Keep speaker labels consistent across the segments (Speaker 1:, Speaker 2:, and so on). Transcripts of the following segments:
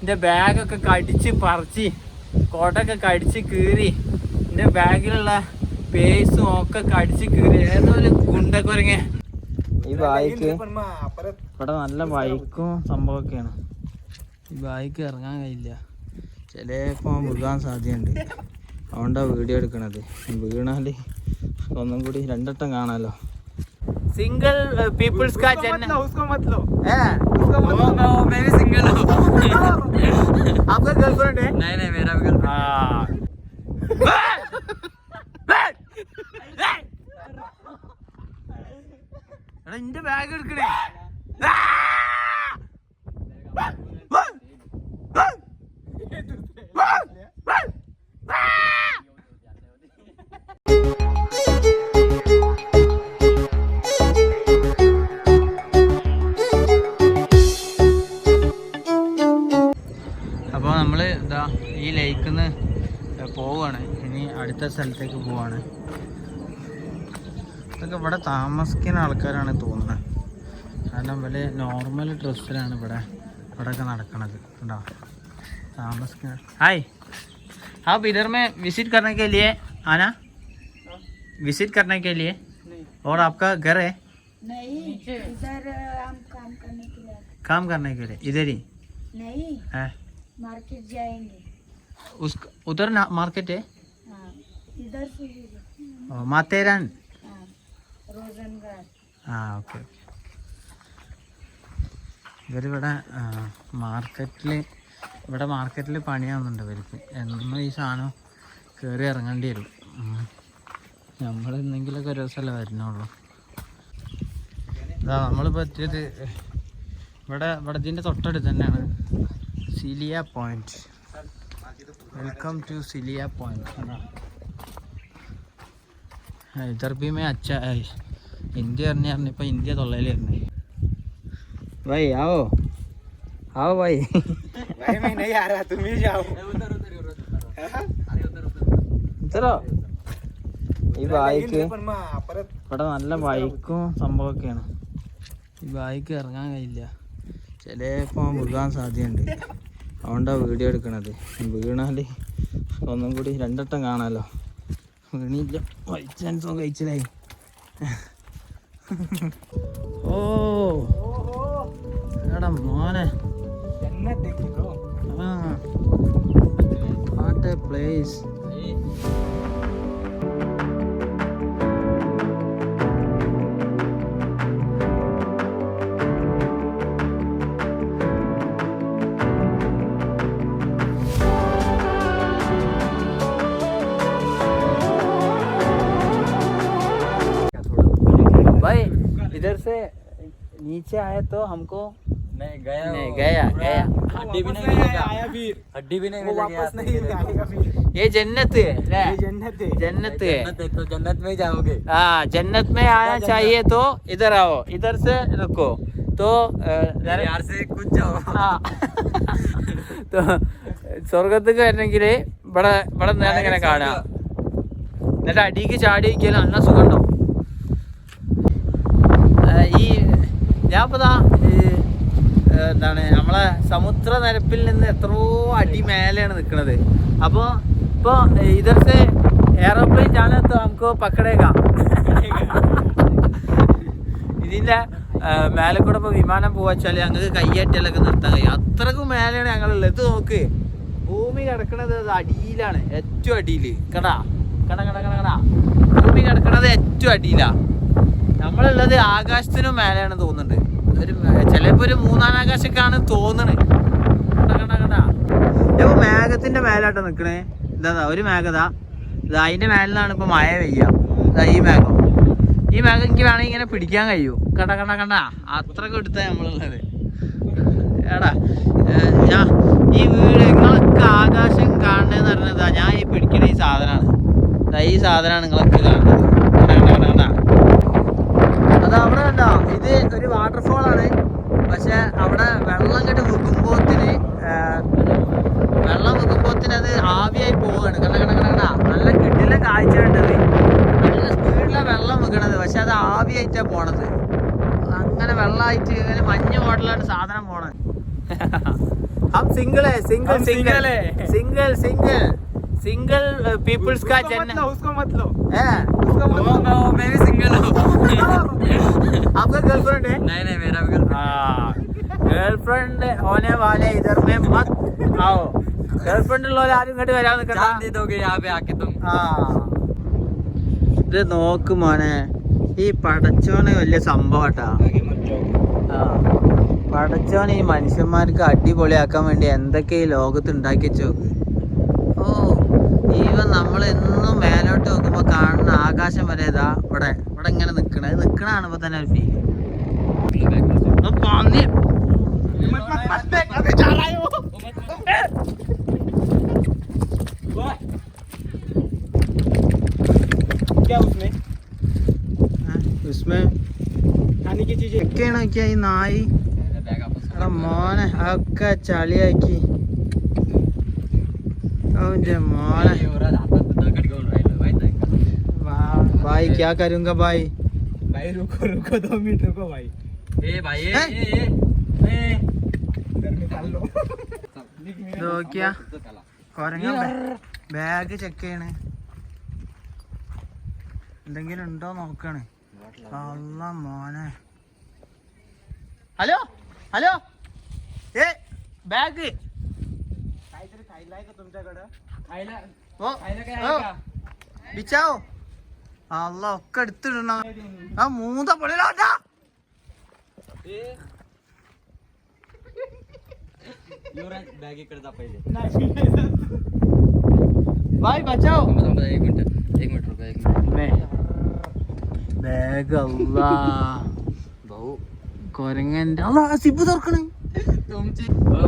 Speaker 1: എന്റെ ബാഗൊക്കെ കടിച്ച് പറിച്ച് കോട്ടൊക്കെ കടിച്ച് കീറി എന്റെ ബാഗിലുള്ള പേഴ്സും ഒക്കെ കടിച്ച് കീറി. ഏതൊരു ഗുണ്ടക്കുരങ്ങ. ഈ ബായിക്ക് ഇവിടെ നല്ല ബൈക്കും സംഭവമൊക്കെയാണ്. ഈ ബായിക്ക് ഇറങ്ങാൻ കഴിയില്ല. ചിലപ്പോൾ വീഴാൻ സാധ്യതയുണ്ട്. അതുകൊണ്ടാണ് വീഡിയോ എടുക്കണത്. വീണാൽ ഒന്നും കൂടി രണ്ടട്ടം കാണാലോ. सिंगल पीपल्स का जन्नत
Speaker 2: उसको मत लो
Speaker 1: मैं भी सिंगल हूँ
Speaker 2: आपका गर्लफ्रेंड है
Speaker 1: नहीं नहीं मेरा भी गर्लफ्रेंड എടാ ഇന്റെ ബാഗ് എടുക്കണേ പോവുകയാണ് ഇനി അടുത്ത സ്ഥലത്തേക്ക് പോവാണ് ഇതൊക്കെ ഇവിടെ താമസിക്കുന്ന ആൾക്കാരാണ് തോന്നുന്നത് കാരണം വലിയ നോർമൽ ഡ്രസ്സിലാണ് ഇവിടെ ഇവിടെയൊക്കെ നടക്കണത് കേട്ടോ താമസിക്കുന്ന ഹായ് आप इधर में विजिट करने के लिए आना विजिट करने के लिए और आपका घर है
Speaker 3: नहीं इधर हम काम करने के लिए आते
Speaker 1: काम करने के लिए इधर ही
Speaker 3: नहीं
Speaker 1: है
Speaker 3: मार्केट जाएंगे
Speaker 1: उस उधर ना मार्केट है
Speaker 3: हाँ इधर से भी
Speaker 1: ओ, माथेरान
Speaker 3: हाँ रोजनगढ़
Speaker 1: ആ ഓക്കെ ഇവരിവിടെ മാർക്കറ്റിൽ ഇവിടെ മാർക്കറ്റിൽ പണിയാവുന്നുണ്ട് ഇവർക്ക് എന്നും ഈ സാധനം കയറി ഇറങ്ങേണ്ടി വരും നമ്മൾ എന്തെങ്കിലുമൊക്കെ ഒരു ദിവസമല്ലേ വരുന്നുള്ളൂ ഇതാ നമ്മളിപ്പോൾ എത്തിയത് ഇവിടെ ഇവിടെ ഇതിൻ്റെ തൊട്ടടുത്ത് തന്നെയാണ് Siliya point welcome to cilia point ഇതർ भी मैं अच्छा है ഹിന്ദി പറഞ്ഞു പറഞ്ഞപ്പോൾ ഇന്ത്യ തൊള്ളയിൽ വരുന്നത് भाई आओ आओ भाई
Speaker 2: भाई मैं नहीं आ रहा तुम ही जाओ
Speaker 1: ഇതറോ ഈ ബായിക്ക്
Speaker 2: पण मग परत
Speaker 1: ഇവിടെ നല്ല ബൈക്കും സംഭവമൊക്കെയാണ് ഈ ബായിക്ക് ഇറങ്ങാൻ കഴിയില്ല ചിലപ്പോൾ വീഴാൻ സാധ്യതയുണ്ട് അതുകൊണ്ടാണ് വീഡിയോ എടുക്കണത്. വീണാൽ ഒന്നും കൂടി രണ്ടട്ടം കാണാമല്ലോ വീണില്ല. ബൈ ചാൻസോ കഴിച്ചില്ലായി ഓ. എടാ മോനെ. ആ. പ്ലേസ് नीचे आए तो हमको
Speaker 4: नहीं गया
Speaker 1: नहीं गया गया
Speaker 4: हड्डी भी नहीं
Speaker 2: वापस
Speaker 4: मिलेगा
Speaker 2: आया फिर
Speaker 4: हड्डी भी नहीं
Speaker 2: वो
Speaker 4: मिलेगी
Speaker 2: वापस
Speaker 4: आते
Speaker 2: नहीं
Speaker 4: के
Speaker 2: आएगा फिर
Speaker 1: ये जन्नत है ले,
Speaker 2: ये जन्नत है
Speaker 1: जन्नत है
Speaker 4: जन्नत है तो जन्नत में ही जाओगे
Speaker 1: हाँ जन्नत में आना चाहिए तो इधर आओ इधर से रुको तो अ, जरा-
Speaker 4: यार से कुछ जाओ
Speaker 1: ആ. तो സ്വർഗത്തേക്ക് വരണമെങ്കിൽ ഇവിടെ ഇവിടെ നിന്നാണ് ഇങ്ങനെ കാണുക എന്നിട്ട് അടിക്ക് ചാടി വയ്ക്കലും നല്ല സുഖമുണ്ടോ ഈ ഞാൻ ഇപ്പൊ ഈ, എന്താണ് നമ്മളെ സമുദ്ര നിരപ്പിൽ നിന്ന് എത്രയോ അടി മേലെയാണ് നിൽക്കുന്നത് അപ്പോൾ ഇപ്പോൾ ഇതൊക്കെ എയറോപ്ലെയിൻ ജാനത്ത് നമുക്ക് പക്കടേക്കാം. ഇതിന്റെ ആ, മേലെ കൂടെ ഇപ്പൊ വിമാനം പോവാച്ചാൽ ഞങ്ങൾക്ക് കയ്യേറ്റലൊക്കെ നിർത്താൻ കഴിയും. അത്രക്കും മേലെയാണ് ഞങ്ങളുള്ളത്. ഇത് നോക്ക്. ഭൂമി കിടക്കണത് അത് അടിയിലാണ്. ഏറ്റവും അടിയിൽ കടാ. കട കട കട കടാ. ഭൂമി കിടക്കണത് ഏറ്റവും അടിയിലാ. നമ്മളുള്ളത് ആകാശത്തിനും മേലെയാണ് തോന്നുന്നുണ്ട്. ഒരു ചിലപ്പോ ഒരു മൂന്നാം ആകാശക്കാണ് തോന്നണേ. മേഘത്തിന്റെ മേലാട്ടോ നിക്കണേ. ഇതാ ഒരു മേഘതാ ഇതാ. അതിന്റെ മേലിലാണ് ഇപ്പൊ മഴ പെയ്യുക ഇതാ ഈ മേഘം. ഈ മേഘം എനിക്ക് വേണമെങ്കിൽ ഇങ്ങനെ പിടിക്കാൻ കഴിയൂ. കണ്ട കണ്ട കണ്ട? അത്രയ്ക്ക് എടുത്താ നമ്മളുള്ളത്. ഏടാ ഞാൻ ഈ വീട് നിങ്ങളൊക്കെ ആകാശം കാണണേന്ന് പറഞ്ഞതാ. ഞാൻ ഈ പിടിക്കണ ഈ സാധനമാണ് ഈ സാധനമാണ് നിങ്ങളൊക്കെ കാണുന്നത് കണ്ട കണ്ട കണ്ട കണ്ട അത് അവിടെ കണ്ടോ ഇത് ഒരു വാട്ടർഫോൾ ആണ് പക്ഷെ അവിടെ വെള്ളം ഇങ്ങോട്ട് വിൽക്കുമ്പോത്തിന് വെള്ളം വിൽക്കുമ്പോത്തിന് അത് ആവിയായി പോവുകയാണ് കണ്ട കണ്ട കണ്ട കണ്ട നല്ല കിട്ടില്ല കാഴ്ച കണ്ടത് നല്ല സ്പീഡിലാണ് വെള്ളം വിൽക്കണത് പക്ഷെ അത് ആവിയായിട്ടാ പോണത് അങ്ങനെ വെള്ളമായിട്ട് ഇങ്ങനെ മഞ്ഞ മോഡലാണ് സാധനം പോണത് हम सिंगल है सिंगल
Speaker 2: हम
Speaker 1: सिंगल
Speaker 2: single है।
Speaker 1: सिंगल सिंगल सिंगल पीपल्स का
Speaker 2: उसको मत
Speaker 1: चैनल
Speaker 2: लो उसको मत लो
Speaker 1: है
Speaker 2: उसको मत
Speaker 4: वो
Speaker 2: लो
Speaker 4: मैं वो मैं भी सिंगल हूँ
Speaker 1: आपका गर्लफ्रेंड है
Speaker 4: नहीं नहीं मेरा भी गर्लफ्रेंड
Speaker 1: हाँ गर्लफ्रेंड होने वाले इधर में मत आओ गर्लफ्रेंड ഉള്ള ആരും ഇങ്ങോട്ട് വരാൻ നിൽക്കണ്ട
Speaker 4: जान दे दोगे यहाँ पे आके तुम
Speaker 1: ആ ഇത് നോക്ക് മോനെ ഈ പടച്ചോന് വലിയ സംഭവട്ടാ
Speaker 2: आगे मत जाओ
Speaker 1: ആ പടച്ചോൻ ഈ മനുഷ്യന്മാർക്ക് അടിപൊളിയാക്കാൻ വേണ്ടി എന്തൊക്കെ ഈ ലോകത്ത് ഉണ്ടാക്കി വെച്ചോക്ക് ഓ ഈവൻ നമ്മൾ എന്നും മേലോട്ട് നോക്കുമ്പോ കാണുന്ന ആകാശം വരെ ഇതാ ഇവിടെ ഇവിടെ ഇങ്ങനെ നിക്കണ ഇത് നിക്കണ കാണുമ്പോ തന്നെ ഒരു ഫീൽ പന്നി
Speaker 2: मत मत मत देख अबे जा रहा है वो क्या उसमें
Speaker 1: ഉസ്മേ
Speaker 2: खाने की चीजें
Speaker 1: ഒക്കെയാണ് നോക്കിയാ ഈ നായി
Speaker 4: बैग आपस
Speaker 1: എടാ മോനെ ഒക്കെ ചളിയാക്കി ഓന്റെ മോനെ
Speaker 4: हो रहा हातात दगड घेऊन राहिलं माहित आहे का
Speaker 1: वाह, भाई क्या करूंगा भाई
Speaker 2: भाई रुको रुको दो मिनट रुको भाई
Speaker 4: ए भाई ए
Speaker 1: हैं?
Speaker 4: ए ए ए
Speaker 2: इधर निकाल लो
Speaker 1: ഇത് നോക്കിയാ കൊരങ്ങ ബാഗ് ചെക്ക് ചെയ്യണേ എന്തെങ്കിലും ഉണ്ടോ നോക്കണേ അല്ല മോനെ ഹലോ ഹലോ ഏ ബാഗ്
Speaker 2: काहीतरी खायला आहे का तुमच्याकडं
Speaker 4: खायला
Speaker 1: ഓ
Speaker 4: खायला काय
Speaker 1: ഓ
Speaker 4: आहे का
Speaker 1: ബിച്ചാവോ അല്ല ഒക്കെ എടുത്തിടണ ആ മൂന്ന പൊളിയിലോട്ടാ
Speaker 4: युवराज बॅग इकडे जा पहिले
Speaker 1: ബായ് ബച്ചാവോ
Speaker 4: थांबा थांबा एक मिनिट एक मिनिट रुपये एक मिनिट
Speaker 1: ബാഗ് അല്ലാ
Speaker 4: भाऊ
Speaker 1: കൊരങ്ങന്റെ അല്ല സിബ് തുറക്കണേ
Speaker 4: तुमची अ, मत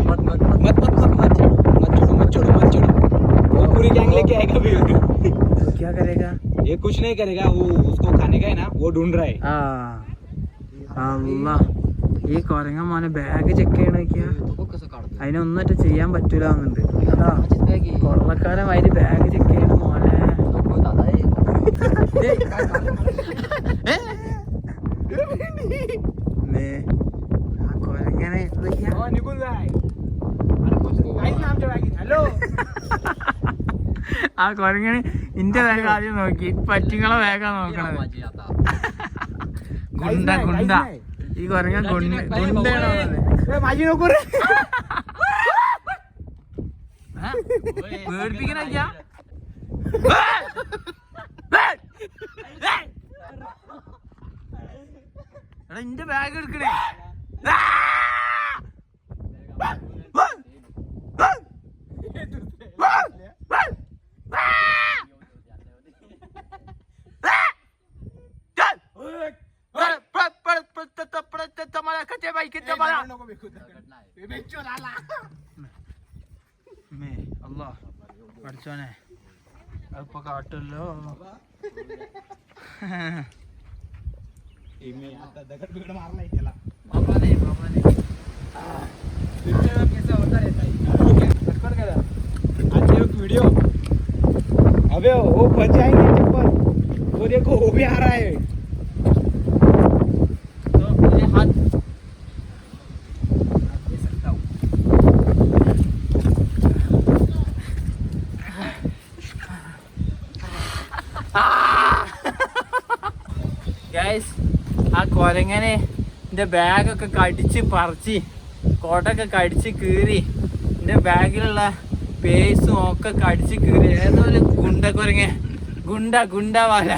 Speaker 4: मत मत
Speaker 2: मत मत मत मत छोड़ो मत छोड़ो मत छोड़ो मत छोड़ो वो पूरी गैंग लेके आएगा भी
Speaker 1: क्या करेगा
Speaker 2: ये कुछ नहीं करेगा वो उसको खाने का है ना वो ढूंढ रहा है
Speaker 1: ആ അല്ല ഈ കൊരങ്ങ മോനെ ബാഗ് ചെക്ക് ചെയ്യണോക്കിയാ
Speaker 4: तो कसं काढतो
Speaker 1: അതിനൊന്നിട്ട് ചെയ്യാൻ പറ്റൂല എന്നുണ്ട് അതാ
Speaker 4: माझीच bag आहे.
Speaker 1: കൊള്ളക്കാരൻ അതിന് ബാഗ് ചെക്ക് ചെയ്യണ മോനെ
Speaker 4: नको दादा ए.
Speaker 1: ഏ? മേ, ആ കൊരങ്ങനെ ഇതൊക്കെയാ.
Speaker 2: हो, निघून जाय अरे कुछ काहीच ना आमच्या बॅगेत हॅलो
Speaker 1: ആ കൊരങ്ങനെ ഇന്റെ ബാഗ് ആദ്യം നോക്കി പറ്റിങ്ങളെ ബാഗാ നോക്കണത്
Speaker 4: माझी आता
Speaker 1: ഗുണ്ട
Speaker 2: കായ്സ് നായ്,
Speaker 1: ഗുണ്ട
Speaker 2: കായ്സ്
Speaker 1: ഈ കൊരങ്ങ ഗുണ്ട
Speaker 4: കായ്സ് നായ്,
Speaker 1: ഗുണ്ടയാണോ
Speaker 2: ए, माझी नको रे
Speaker 1: പേടിപ്പിക്കണ എടാ ഇന്റെ ബാഗ് എടുക്കണേ
Speaker 2: तर तुम्हाला कथे बाई किती
Speaker 1: मला मे अल्लाह. अडचण आहे.
Speaker 2: अल्पका वाटलं हो. आता दगड बिगड मारलाय त्याला. बाबा नाही बाबा नाही पैसा एक व्हिडिओ अभे ओ बचाएंगे चप्पल और एक हो भी आ रहा
Speaker 1: ആ കൊരങ്ങനെ എന്റെ ബാഗൊക്കെ കടിച്ച് പറിച്ച് കോട്ടൊക്കെ കടിച്ച് കീറി എന്റെ ബാഗിലുള്ള പേസും ഒക്കെ കടിച്ച് കീറി. ഏതോ ഒരു ഗുണ്ട കുരങ്ങ. ഗുണ്ട ഗുണ്ട വല.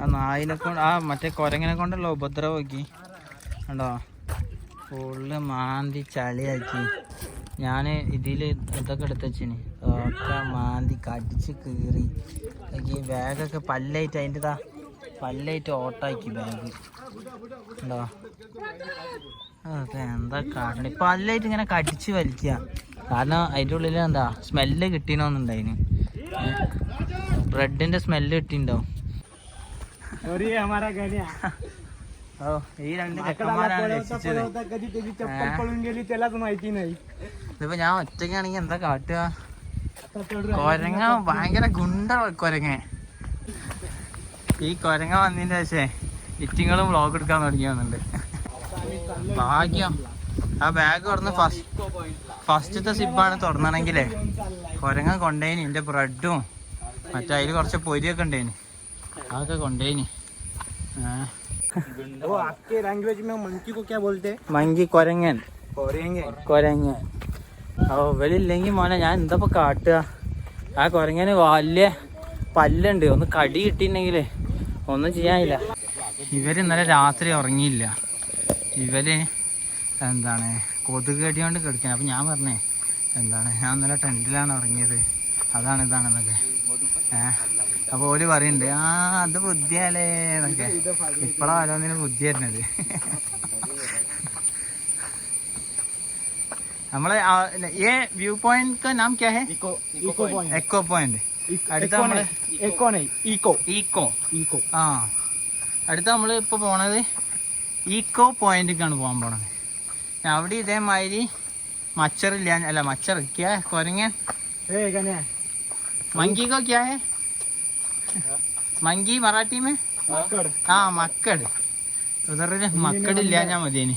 Speaker 1: ആ നായിനെ കൊണ്ട് ആ മറ്റേ കൊരങ്ങനെ കൊണ്ടല്ലോ ഉപദ്രവം നോക്കി ഉണ്ടോ ഫുള്ള് മാന്തി ചളിയാക്കി. ഞാൻ ഇതിൽ ഇതൊക്കെ എടുത്തച്ചിന് ഒക്കെ മാന്തി കടിച്ച് കീറി. എനിക്ക് ബാഗൊക്കെ പല്ലായിട്ട് അതിന്റെ ഇതാ പല്ലായിട്ട് ഓട്ടാക്കി ബാഗ്. ഉണ്ടോ അതൊക്കെ എന്താ കാട്ടണ പല്ലായിട്ട് ഇങ്ങനെ കടിച്ച് വലിക്കുക കാരണം അതിന്റെ ഉള്ളിൽ എന്താ സ്മെല്ല് കിട്ടീനോന്നുണ്ടായിന് ബ്രെഡിന്റെ സ്മെല്ല് കിട്ടിയിട്ടുണ്ടാവും ഈ രണ്ട്
Speaker 2: माकडाला
Speaker 1: ചെക്കന്മാരാണ്
Speaker 2: पळवता
Speaker 1: രക്ഷിച്ചത്
Speaker 2: पळवता कधी त्याची चप्पल
Speaker 1: हा.
Speaker 2: पळून गेली त्यालाच माहिती नाही
Speaker 1: ഇതിപ്പോ ഞാൻ ഒറ്റയ്ക്കാണെങ്കിൽ എന്താ കാട്ടുക കൊരങ്ങ ഭയങ്കര ഗുണ്ട കൊരങ്ങ ഈ കൊരങ്ങ വന്നതിന്റെ ശേഷേ ഇറ്റിങ്ങളും വ്ളോഗ് എടുക്കാൻ തുടങ്ങി വന്നിട്ടുണ്ട് ഭാഗ്യം ആ ബാഗ് തുറന്ന് ഫസ്റ്റ് ഫസ്റ്റത്തെ സിപ്പാണ് തുറന്നണെങ്കിലേ കൊരങ്ങ കൊണ്ടേനി എന്റെ ബ്രെഡും മറ്റേ അതിൽ കുറച്ച് പൊരിയൊക്കെ ഉണ്ടേനി അതൊക്കെ കൊണ്ടേനി ആ
Speaker 2: वो आपके लैंग्वेज में मंकी को क्या बोलते हैं
Speaker 1: മങ്കി കൊരങ്ങൻ
Speaker 2: कोरेंगे
Speaker 1: കൊരങ്ങൻ ഓ ഇവലില്ലെങ്കിൽ മോനെ ഞാൻ എന്താ കാട്ടുക ആ കൊരങ്ങന് വലിയ പല്ലുണ്ട് ഒന്ന് കടി കിട്ടിയിട്ടുണ്ടെങ്കിൽ ഒന്നും ചെയ്യാനില്ല ഇവര് ഇന്നലെ രാത്രി ഉറങ്ങിയില്ല ഇവര് എന്താണ് കൊതുക് കടി കൊണ്ട് കിടക്കാൻ അപ്പം ഞാൻ പറഞ്ഞേ എന്താണ് ഞാൻ ഇന്നലെ ടെൻറ്റിലാണ് ഉറങ്ങിയത് അതാണ് ഇതാണെന്നൊക്കെ. ഏഹ് അപ്പൊ ഓൽ പറയുന്നുണ്ട് ആ അത് ബുദ്ധിയാലേ എന്നൊക്കെ. ഇപ്പോഴാണ് ഓരോന്നിന് ബുദ്ധി വരുന്നത്. നമ്മളെ ഏ വ്യൂ
Speaker 2: പോയിന്റ് നാം ക്യാഹേ
Speaker 1: എക്കോ പോയിന്റ് അടുത്ത
Speaker 2: ഈക്കോ
Speaker 1: ഈക്കോ
Speaker 2: ഈക്കോ
Speaker 1: ആ. അടുത്ത നമ്മൾ ഇപ്പൊ പോണത് ഈക്കോ പോയിന്റിലേക്കാണ് പോകാൻ പോണത്. അവിടെ ഇതേമാതിരി മച്ചറില്ല അല്ല മച്ചറിക്കുക കുരങ്ങൻ? मंकी को क्या है मंकी मराठी में हाँ मक्कड़ उधर मक्कड़ लिया जा मदीनी